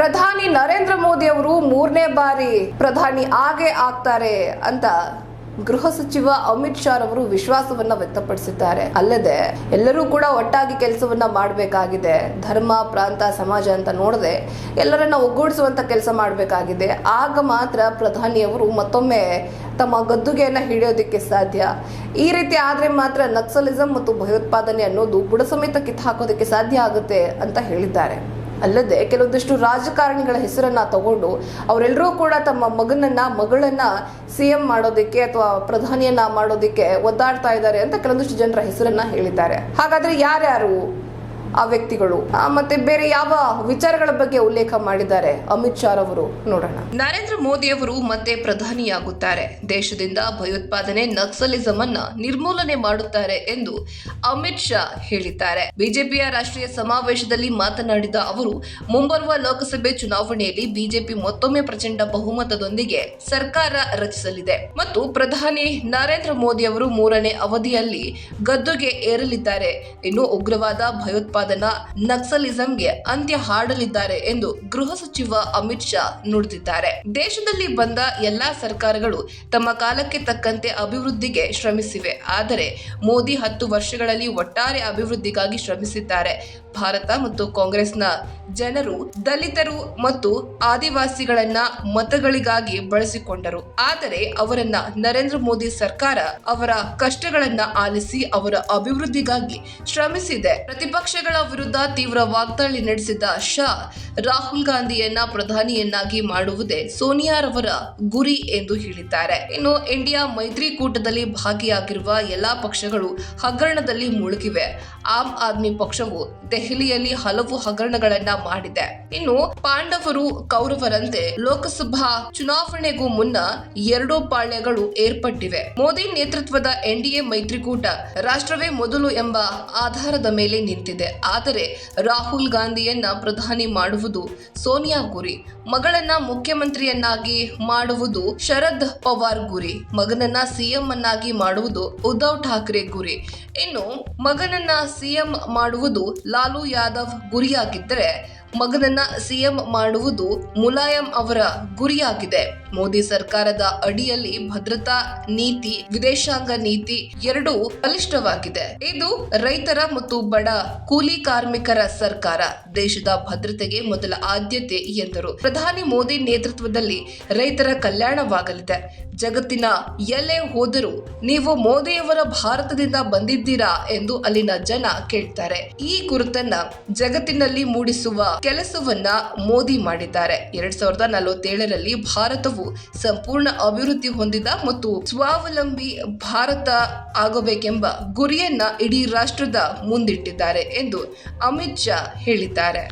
ಪ್ರಧಾನಿ ನರೇಂದ್ರ ಮೋದಿ ಅವರು ಮೂರನೇ ಬಾರಿ ಪ್ರಧಾನಿ ಆಗೇ ಆಗ್ತಾರೆ ಅಂತ ಗೃಹ ಸಚಿವ ಅಮಿತ್ ಶಾ ಅವರು ವಿಶ್ವಾಸವನ್ನ ವ್ಯಕ್ತಪಡಿಸಿದ್ದಾರೆ. ಅಲ್ಲದೆ ಎಲ್ಲರೂ ಕೂಡ ಒಟ್ಟಾಗಿ ಕೆಲಸವನ್ನ ಮಾಡಬೇಕಾಗಿದೆ. ಧರ್ಮ, ಪ್ರಾಂತ, ಸಮಾಜ ಅಂತ ನೋಡದೆ ಎಲ್ಲರನ್ನ ಒಗ್ಗೂಡಿಸುವಂತ ಕೆಲಸ ಮಾಡಬೇಕಾಗಿದೆ. ಆಗ ಮಾತ್ರ ಪ್ರಧಾನಿಯವರು ಮತ್ತೊಮ್ಮೆ ತಮ್ಮ ಗದ್ದುಗೆಯನ್ನ ಹಿಡಿಯೋದಕ್ಕೆ ಸಾಧ್ಯ. ಈ ರೀತಿ ಆದ್ರೆ ಮಾತ್ರ ನಕ್ಸಲಿಸಂ ಮತ್ತು ಭಯೋತ್ಪಾದನೆ ಅನ್ನೋದು ಬುಡ ಸಮೇತ ಕಿತ್ತು ಹಾಕೋದಕ್ಕೆ ಸಾಧ್ಯ ಆಗುತ್ತೆ ಅಂತ ಹೇಳಿದ್ದಾರೆ. ಅಲ್ಲದೆ ಕೆಲವೊಂದಿಷ್ಟು ರಾಜಕಾರಣಿಗಳ ಹೆಸರನ್ನ ತಗೊಂಡು ಅವರೆಲ್ಲರೂ ಕೂಡ ತಮ್ಮ ಮಗನನ್ನ, ಮಗಳನ್ನ ಸಿ ಎಂ ಮಾಡೋದಕ್ಕೆ ಅಥವಾ ಪ್ರಧಾನಿಯನ್ನ ಮಾಡೋದಕ್ಕೆ ಒದ್ದಾಡ್ತಾ ಇದ್ದಾರೆ ಅಂತ ಕೆಲವೊಂದಿಷ್ಟು ಜನರ ಹೆಸರನ್ನ ಹೇಳಿದ್ದಾರೆ. ಹಾಗಾದ್ರೆ ಯಾರ್ಯಾರು? ಆ ವ್ಯಕ್ತಿಗಳು. ಮತ್ತೆ ಬೇರೆ ಯಾವ ವಿಚಾರಗಳ ಬಗ್ಗೆ ಉಲ್ಲೇಖ ಮಾಡಿದ್ದಾರೆ? ಅಮಿತ್ ಶಾ ಅವರು ನೋಡೋಣ. ನರೇಂದ್ರ ಮೋದಿ ಅವರು ಮತ್ತೆ ಪ್ರಧಾನಿಯಾಗುತ್ತಾರೆ. ದೇಶದಿಂದ ಭಯೋತ್ಪಾದನೆ ನಕ್ಸಲಿಸಂ ಅನ್ನ ನಿರ್ಮೂಲನೆ ಮಾಡುತ್ತಾರೆ ಎಂದು ಅಮಿತ್ ಶಾ ಹೇಳಿದ್ದಾರೆ. ಬಿಜೆಪಿಯ ರಾಷ್ಟ್ರೀಯ ಸಮಾವೇಶದಲ್ಲಿ ಮಾತನಾಡಿದ ಅವರು, ಮುಂಬರುವ ಲೋಕಸಭೆ ಚುನಾವಣೆಯಲ್ಲಿ ಬಿಜೆಪಿ ಮತ್ತೊಮ್ಮೆ ಪ್ರಚಂಡ ಬಹುಮತದೊಂದಿಗೆ ಸರ್ಕಾರ ರಚಿಸಲಿದೆ. ಮತ್ತು ಪ್ರಧಾನಿ ನರೇಂದ್ರ ಮೋದಿ ಅವರು ಮೂರನೇ ಅವಧಿಯಲ್ಲಿ ಗದ್ದುಗೆ ಏರಲಿದ್ದಾರೆ. ಇನ್ನು ಉಗ್ರವಾದ, ಭಯೋತ್ಪಾದನಾ ನಕ್ಸಲಿಸಂಗೆ ಅಂತ್ಯ ಹಾಡಲಿದ್ದಾರೆ ಎಂದು ಗೃಹ ಸಚಿವ ಅಮಿತ್ ಶಾ ನುಡಿದಿದ್ದಾರೆ. ದೇಶದಲ್ಲಿ ಬಂದ ಎಲ್ಲಾ ಸರ್ಕಾರಗಳು ತಮ್ಮ ಕಾಲಕ್ಕೆ ತಕ್ಕಂತೆ ಅಭಿವೃದ್ಧಿಗೆ ಶ್ರಮಿಸಿವೆ. ಆದರೆ ಮೋದಿ ಹತ್ತು ವರ್ಷಗಳಲ್ಲಿ ಒಟ್ಟಾರೆ ಅಭಿವೃದ್ಧಿಗಾಗಿ ಶ್ರಮಿಸಿದ್ದಾರೆ. ಭಾರತ ಮತ್ತು ಕಾಂಗ್ರೆಸ್ನ ಜನರು, ದಲಿತರು ಮತ್ತು ಆದಿವಾಸಿಗಳನ್ನ ಮತಗಳಿಗಾಗಿ ಬಳಸಿಕೊಂಡರು. ಆದರೆ ಅವರನ್ನ ನರೇಂದ್ರ ಮೋದಿ ಸರ್ಕಾರ ಅವರ ಕಷ್ಟಗಳನ್ನ ಆಲಿಸಿ ಅವರ ಅಭಿವೃದ್ಧಿಗಾಗಿ ಶ್ರಮಿಸಿದೆ. ಪ್ರತಿಪಕ್ಷಗಳ ವಿರುದ್ಧ ತೀವ್ರ ವಾಗ್ದಾಳಿ ನಡೆಸಿದ ಶಾ, ರಾಹುಲ್ ಗಾಂಧಿಯನ್ನ ಪ್ರಧಾನಿಯನ್ನಾಗಿ ಮಾಡುವುದೇ ಸೋನಿಯಾರವರ ಗುರಿ ಎಂದು ಹೇಳಿದ್ದಾರೆ. ಇನ್ನು ಇಂಡಿಯಾ ಮೈತ್ರಿಕೂಟದಲ್ಲಿ ಭಾಗಿಯಾಗಿರುವ ಎಲ್ಲಾ ಪಕ್ಷಗಳು ಹಗರಣದಲ್ಲಿ ಮುಳುಗಿವೆ. ಆಮ್ ಆದ್ಮಿ ಪಕ್ಷವು ದೆಹಲಿಯಲ್ಲಿ ಹಲವು ಹಗರಣಗಳನ್ನ ಮಾಡಿದೆ. ಇನ್ನು ಪಾಂಡವರು ಕೌರವರಂತೆ ಲೋಕಸಭಾ ಚುನಾವಣೆಗೂ ಮುನ್ನ ಎರಡೂ ಪಾಳ್ಯಗಳು ಏರ್ಪಟ್ಟಿವೆ. ಮೋದಿ ನೇತೃತ್ವದ ಎನ್ಡಿಎ ಮೈತ್ರಿಕೂಟ ರಾಷ್ಟ್ರವೇ ಮೊದಲು ಎಂಬ ಆಧಾರದ ಮೇಲೆ ನಿಂತಿದೆ. ಆದರೆ ರಾಹುಲ್ ಗಾಂಧಿಯನ್ನ ಪ್ರಧಾನಿ ಮಾಡುವುದು ಸೋನಿಯಾ ಗುರಿ, ಮಗಳನ್ನ ಮುಖ್ಯಮಂತ್ರಿಯನ್ನಾಗಿ ಮಾಡುವುದು ಶರದ್ ಪವಾರ್ ಗುರಿ, ಮಗನನ್ನ ಸಿಎಂ ಅನ್ನಾಗಿ ಮಾಡುವುದು ಉದ್ಧವ್ ಠಾಕ್ರೆ ಗುರಿ. ಇನ್ನು ಮಗನನ್ನ ಸಿಎಂ ಮಾಡುವುದು ಲಾಲು ಯಾದವ್ ಗುರಿಯಾಗಿದ್ದರೆ ಮಗನನ್ನ ಸಿಎಂ ಮಾಡುವುದು ಮುಲಾಯಂ ಅವರ ಗುರಿಯಾಗಿದೆ. ಮೋದಿ ಸರ್ಕಾರದ ಅಡಿಯಲ್ಲಿ ಭದ್ರತಾ ನೀತಿ, ವಿದೇಶಾಂಗ ನೀತಿ ಎರಡೂ ಬಲಿಷ್ಠವಾಗಿದೆ. ಇದು ರೈತರ ಮತ್ತು ಬಡ ಕೂಲಿ ಕಾರ್ಮಿಕರ ಸರ್ಕಾರ. ದೇಶದ ಭದ್ರತೆಗೆ ಮೊದಲ ಆದ್ಯತೆ ಎಂದರು. ಪ್ರಧಾನಿ ಮೋದಿ ನೇತೃತ್ವದಲ್ಲಿ ರೈತರ ಕಲ್ಯಾಣವಾಗಲಿದೆ. ಜಗತ್ತಿನ ಎಲ್ಲೇ ಹೋದರೂ ನೀವು ಮೋದಿಯವರ ಭಾರತದಿಂದ ಬಂದಿದ್ದೀರಾ ಎಂದು ಅಲ್ಲಿನ ಜನ ಕೇಳ್ತಾರೆ. ಈ ಗುರುತನ್ನ ಜಗತ್ತಿನಲ್ಲಿ ಮೂಡಿಸುವ ಕೆಲಸವನ್ನ ಮೋದಿ ಮಾಡಿದ್ದಾರೆ. ಎರಡ್ ಸಾವಿರದ ನಲವತ್ತೇಳರಲ್ಲಿ ಭಾರತವು ಸಂಪೂರ್ಣ ಅಭಿವೃದ್ಧಿ ಹೊಂದಿದ ಮತ್ತು ಸ್ವಾವಲಂಬಿ ಭಾರತ ಆಗಬೇಕೆಂಬ ಗುರಿಯನ್ನ ಇಡೀ ರಾಷ್ಟ್ರದ ಮುಂದಿಟ್ಟಿದ್ದಾರೆ ಎಂದು ಅಮಿತ್ ಶಾ ಹೇಳಿದ್ದಾರೆ.